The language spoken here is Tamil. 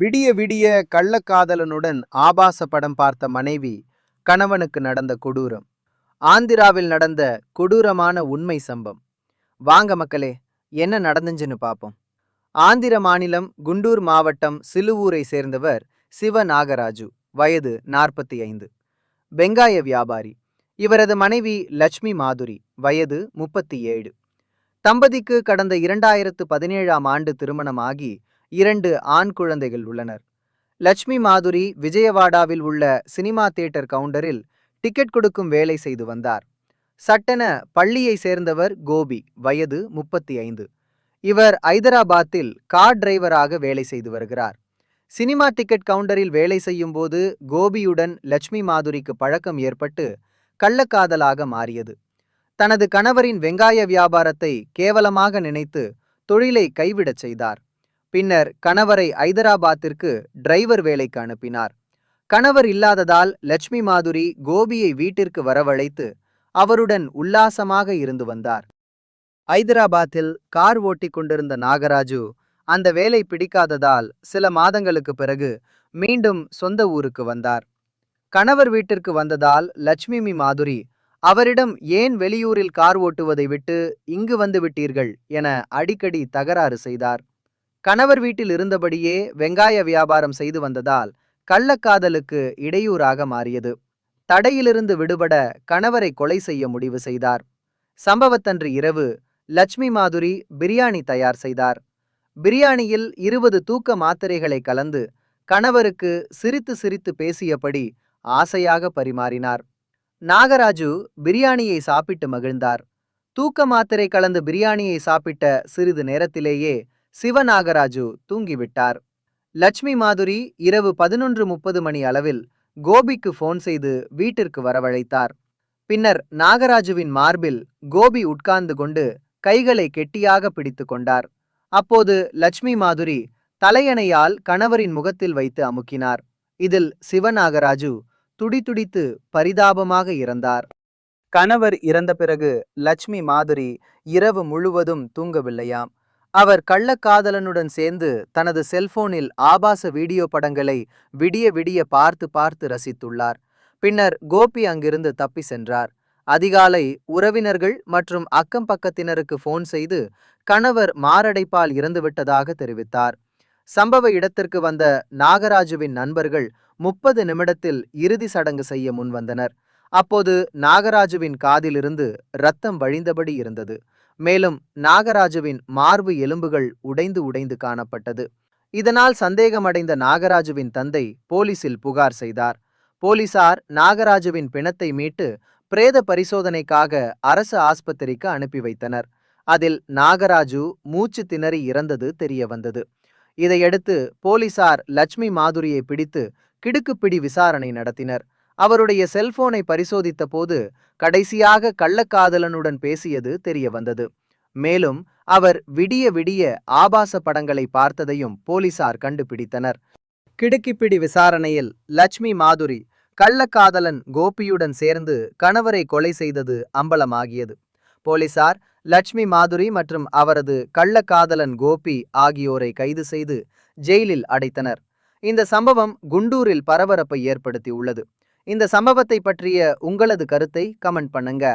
விடிய விடிய கள்ளக்காதலனுடன் ஆபாச படம் பார்த்த மனைவி கணவனுக்கு நடந்த கொடூரம். ஆந்திராவில் நடந்த கொடூரமான உண்மை சம்பம் வாங்க மக்களே என்ன நடந்துச்சுன்னு பார்ப்போம் ஆந்திர மாநிலம் குண்டூர் மாவட்டம் சிலுவூரை சேர்ந்தவர் சிவ நாகராஜு வயது நாற்பத்தி ஐந்து வெங்காய வியாபாரி. இவரது மனைவி லட்சுமி மாதுரி வயது முப்பத்தி ஏழு. தம்பதிக்கு கடந்த இரண்டாயிரத்து பதினேழாம் ஆண்டு திருமணமாகி இரண்டு ஆண் குழந்தைகள் உள்ளனர். லட்சுமி மாதுரி விஜயவாடாவில் உள்ள சினிமா தியேட்டர் கவுண்டரில் டிக்கெட் கொடுக்கும் வேலை செய்து வந்தார். சட்டென பள்ளியை சேர்ந்தவர் கோபி வயது முப்பத்தி ஐந்து இவர் ஐதராபாத்தில் கார் டிரைவராக வேலை செய்து வருகிறார். சினிமா டிக்கெட் கவுண்டரில் வேலை செய்யும் போது கோபியுடன் லட்சுமி மாதுரிக்கு பழக்கம் ஏற்பட்டு கள்ளக்காதலாக மாறியது. தனது கணவரின் வெங்காய வியாபாரத்தை கேவலமாக நினைத்து தொழிலை கைவிடச் செய்தார். பின்னர் கணவரை ஐதராபாத்திற்கு டிரைவர் வேலைக்கு அனுப்பினார். கணவர் இல்லாததால் லட்சுமி மாதுரி கோபியை வீட்டிற்கு வரவழைத்து அவருடன் உல்லாசமாக இருந்து வந்தார். ஐதராபாத்தில் கார் ஓட்டிக் கொண்டிருந்த நாகராஜு அந்த வேலை பிடிக்காததால் சில மாதங்களுக்கு பிறகு மீண்டும் சொந்த ஊருக்கு வந்தார். கணவர் வீட்டிற்கு வந்ததால் லட்சுமி மாதுரி அவரிடம் ஏன் வெளியூரில் கார் ஓட்டுவதை விட்டு இங்கு வந்து விட்டீர்கள் என அடிக்கடி தகராறு செய்தார். கணவர் வீட்டில் இருந்தபடியே வெங்காய வியாபாரம் செய்து வந்ததால் கள்ளக்காதலுக்கு இடையூறாக மாறியது. தடையிலிருந்து விடுபட கணவரை கொலை செய்ய முடிவு செய்தார். சம்பவத்தன்று இரவு லட்சுமி மாதுரி பிரியாணி தயார் செய்தார். பிரியாணியில் இருபது தூக்க மாத்திரைகளை கலந்து கணவருக்கு சிரித்து சிரித்து பேசியபடி ஆசையாக பரிமாறினார். நாகராஜு பிரியாணியை சாப்பிட்டு மகிழ்ந்தார். தூக்க மாத்திரை கலந்து பிரியாணியை சாப்பிட்ட சிறிது நேரத்திலேயே சிவநாகராஜு தூங்கிவிட்டார். லட்சுமி மாதுரி இரவு பதினொன்று முப்பது மணி அளவில் கோபிக்கு ஃபோன் செய்து வீட்டிற்கு வரவழைத்தார். பின்னர் நாகராஜுவின் மார்பில் கோபி உட்கார்ந்து கொண்டு கைகளை கெட்டியாக பிடித்து கொண்டார். அப்போது லட்சுமி மாதுரி தலையணையால் கணவரின் முகத்தில் வைத்து அமுக்கினார். இதில் சிவநாகராஜு துடிதுடித்து பரிதாபமாக இறந்தார். கணவர் இறந்த பிறகு லட்சுமி மாதுரி இரவு முழுவதும் தூங்கவில்லையாம். அவர் கள்ளக்காதலனுடன் சேர்ந்து தனது செல்போனில் ஆபாச வீடியோ படங்களை விடிய விடிய பார்த்து பார்த்து ரசித்துள்ளார். பின்னர் கோபி அங்கிருந்து தப்பி சென்றார். அதிகாலை உறவினர்கள் மற்றும் அக்கம் பக்கத்தினருக்கு போன் செய்து கணவர் மாரடைப்பால் இறந்துவிட்டதாக தெரிவித்தார். சம்பவ இடத்திற்கு வந்த நாகராஜுவின் நண்பர்கள் முப்பது நிமிடத்தில் இறுதி சடங்கு செய்ய முன்வந்தனர். அப்போது நாகராஜுவின் காதிலிருந்து ரத்தம் வழிந்தபடி இருந்தது. மேலும் நாகராஜுவின் மார்பு எலும்புகள் உடைந்து உடைந்து காணப்பட்டது. இதனால் சந்தேகமடைந்த நாகராஜுவின் தந்தை போலீசில் புகார் செய்தார். போலீசார் நாகராஜுவின் பிணத்தை மீட்டு பிரேத பரிசோதனைக்காக அரசு ஆஸ்பத்திரிக்கு அனுப்பி வைத்தனர். அதில் நாகராஜு மூச்சு திணறி இறந்தது தெரிய வந்தது இதையடுத்து போலீசார் லட்சுமி மாதுரியை பிடித்து கிடுக்குப்பிடி விசாரணை நடத்தினர். அவருடைய செல்போனை பரிசோதித்த போது கடைசியாக கள்ளக்காதலனுடன் பேசியது தெரிய வந்தது மேலும் அவர் விடிய விடிய ஆபாச படங்களை பார்த்ததையும் போலீசார் கண்டுபிடித்தனர். கிடுக்கிப்பிடி விசாரணையில் லட்சுமி மாதுரி கள்ளக்காதலன் கோபியுடன் சேர்ந்து கணவரை கொலை செய்தது அம்பலமாகியது. போலீசார் லட்சுமி மாதுரி மற்றும் அவரது கள்ளக்காதலன் கோபி ஆகியோரை கைது செய்து ஜெயிலில் அடைத்தனர். இந்த சம்பவம் குண்டூரில் பரபரப்பை ஏற்படுத்தியுள்ளது. இந்த சம்பவத்தை பற்றிய உங்களது கருத்தை கமெண்ட் பண்ணுங்க.